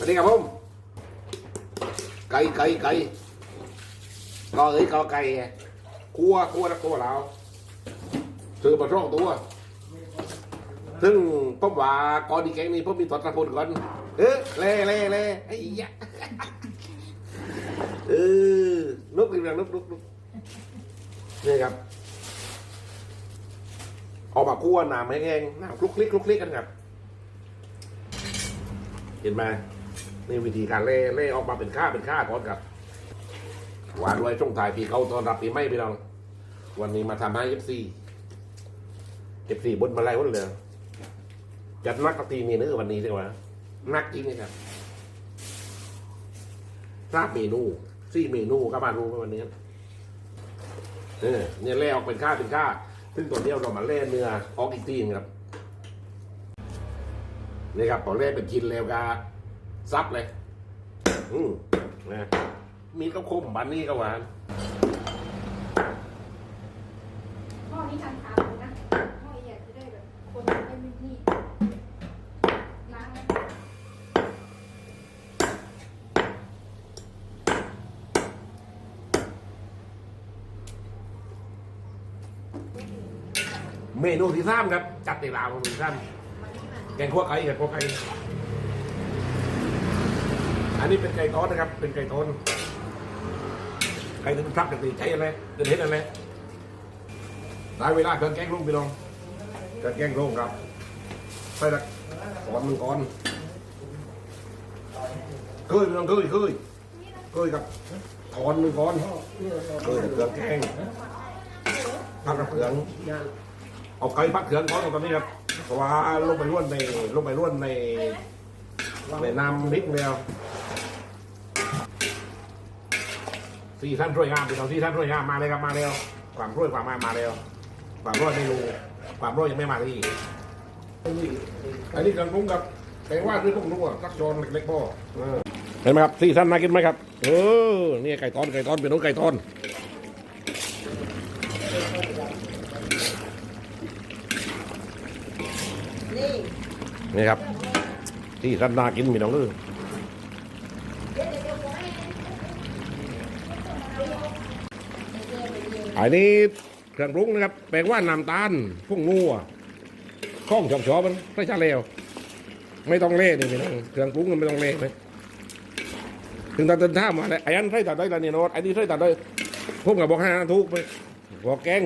สวัสดีครับผมไก่ไก่ไก่ก็เอ้ยก็ไก่ไงคั่วคัวแล้วคั่วแล้วซื้อมาช่องตัว ซึ่งผมว่าก่อนดีแกงนี้ผมมีตอนตะพนก่อน เออเล่เล่เล่ไอ้ยะเออนุกอีกแล้วนุกนุกนุกนี่ครับเอามาคั่วน้ำให้แห้งน้ำคลุกคลิกคลุกคลิกกันครับ เห็นไหม นี่วิธีการเล่เล่ออกมาเป็นข้าเป็นข้าก่อนครับหวานไว้ช่วงถ่ายปีเขาตอนรับปีไม่พี่น้อง วันนี้มาทำให้เอฟซีเอฟซีบนมาไล่วันเลยจัดนักกตีมีเนื้อวันนี้ใช่ไหมนักจริงเลยครับทราบเมนูซี่เมนูก็มารู้ไหมวันนี้เออเนี่ยเล่ออกเป็นข้าเป็นข้าซึ่งตัวเนี้ยเรามาเล่เนื้อออกอีกทีนึงครับนี่ครับพอเล่เป็นชิ้นแล้วก็ ซับเลย อืมนะมีก็คมบันนี้ก็หวานหม้อนี้ทำขาวเลยนะหม้อใหญ่จะได้แบบคนไม่มีนี่ล้างแล้วเมนูที่สามครับ จัดในราวเมนูที่สามแกงคั่วไก่แกงคั่วไก่ อันนี้เป็นไก่ต้อนนะครับ เป็นไก่ต้นไก่ถึงทักกันตีใจอะไรเดินเห็นอะไรได้เวลาเครื่องแกงลงพี่น้องเครื่องแกงลงครับใส่ละก่อนหนึ่งก่อนเคยพี่น้องเคยเคยเคยครับถอนหนึ่งก่อนเคยเครื่องแกงพักกับเครื่องเอาไก่พักเถืองของตอนนี้ครับเพราะว่าลงไปร่วนในลงไปร่วนในในน้ำพริกแล้ว สี่ท่านช่วยงามไปตอนสี่ท่านช่วยงามมาเลยครับมาเร็วความช่วยความมามาเร็วความร่วยไม่รู้ความร่วยยังไม่มาที่อันนี้กันพุ้งกับแปลว่าด้วยพวกนู้นสักจอนเล็กๆพ่อเห็นไหมครับสี่ท่านมากินไหมครับเออนี่ไก่ตอนไก่ตอนเป็นน้องไก่ตอนนี่นี่ครับที่ท่านนากินมีน้องเออ อันนี้เครื่องปรุงนะครับ แปลว่าน้ำตาลพุ่งงัวข้องชอบชอบมันไม่ใช่เลวไม่ต้องเล่นี่พี่น้องเครื่องปรุงมันไม่ต้องเล่ไหมถึงตอนเดินท่ามาเลยไอ้อันใส่ตัดได้ละเนี่ยโน้ตไอ้นี่ใส่ตัดได้พุ่มกับบอกให้นทุกไปบอกแกง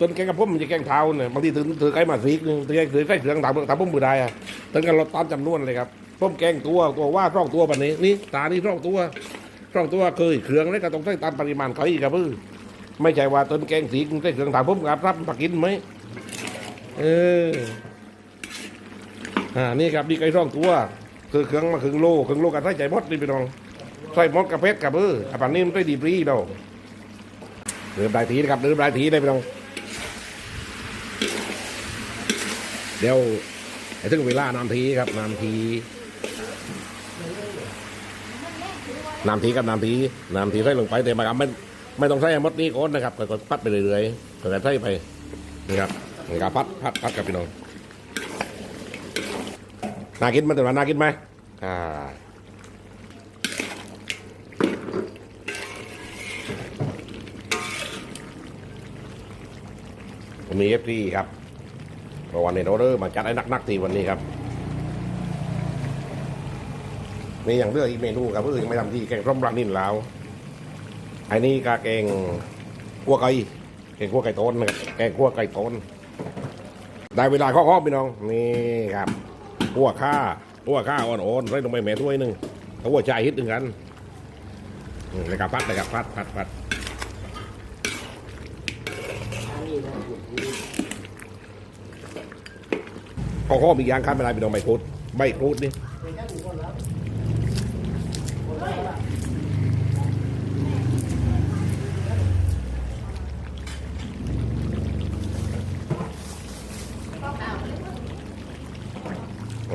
ต้นแกงกับพุ่มมันจะแกงเท้าเนี่ยบางทีถือถือไก่มาซีกนึงถือถือไก่เสืองตามตามพุ่มมือได้อะถึงกันลดตามจำนวนเลยครับพุ่มแกงตัวตัวว่าร่องตัวแบบนี้นี่ตานี่ร่องตัวร่องตัวเคยเครื่องแล้วก็ต้องใส่ตามปริมาณไก่ครับเออ ไม่ใช่ว่าต้นแกงสีใส่เครื่องถามผมกับรับมากินไหมเอออ่านี่ครับนี่ไก่ร่องตัว คือเครื่องมาครึ่งโลครึ่งโลกับใส่ใจมดนี่พี่น้องใส่มดกับเพชรกับเอออันนี้มันได้ดีปรีดอกเริ่มได้ทีนะครับเริ่มได้ทีได้พี่น้องเดี๋ยวไอ้ถึงเวลานำทีครับนำทีนำทีกับนำทีนำทีใส่ลงไปแต่มากับไม่ ไม่ต้องใช้มดนี้ก่อนนะครับก็พัดไปเรื่อยๆก็ใส่ไปนะครับนี่ครับพัดพัดพัดกับพี่น้องน่ากินมันแต่ว่าน่ากินไหมอ่าผมมีเอฟซีครับเพราะวันนี้เราเริ่มมาจัดไอ้นักๆทีวันนี้ครับมีอย่างเลือกอีกเมนูครับเพื่อยังไม่ทำที่แกงส้มปลานิ่นแล้ว อ้นี่กาแกงขั่วไก่แกงขั่วไก่ต้นนะครับแกงขั่วไก่ต้นได้เวลาข้อๆพี่น้องนี่ครับขั่วข้าขั่วข้าอ่อนๆใส่ลงไปแม่ถ้วยหนึ่งเอาหัวใจฮิตหนึ่งกันเลยกับพัดเลยกับพัดพัดพัดอันนี้นะข้อมียางคัดไม่ได้พี่น้องใบครูดใบครูดนี่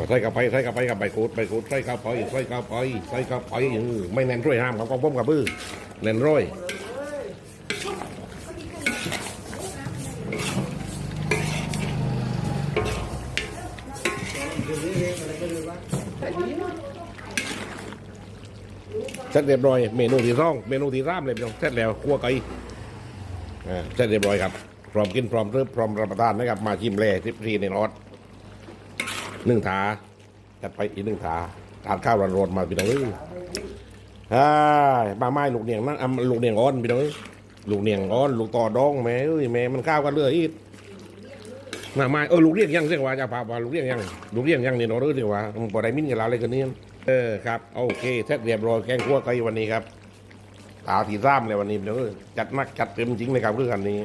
ใส่กับไปใส่กับไปกับใบคูดใบคูดใส่กับไปใส่กับไปใส่กับไปอืมไม่แน่นร้อยห้ามกับกองป้อมกับบื้อแน่นร้อยเดี๋ยนี้อะไรก็ดูว่าแต่นี้เสร็จเรียบร้อย เมนูที่สองเมนูที่สามเลยพี่น้องเสร็จแล้วคั่วไก่เสร็จเรียบร้อยครับพร้อมกินพร้อมเสิร์ฟพร้อมรับประทานนะครับมาชิมแล่ทิพรีในรถ หนึ่งถาจัดไปอีกหนึ่งถาทานข้าวร้อนๆมาพี่น้องเอ้ยอ่ามาไม้ลูกเนียงนั่นอะลูกเนียงอ่อนพี่น้องเอ้ยลูกเนียงอ่อนลูกต่อดองแม่เอ้ยแม่มันข้าวกันเลยอีกมาไม้เออลูกเรียงยังเสียงว่าจะพาว่าลูกเรียงยังลูกเรียงยังเนี่เนาะเด้อเสียงว่ามันพอได้มิ้นกับเราเลยกันนี้เออครับโอเคเสร็จเรียบร้อยแกงคั่วไก่วันนี้ครับตาทีซ้ำเลยวันนี้เดี๋ยวจัดหนักจัดเต็มจริงเลยครับเรื่องอันนี้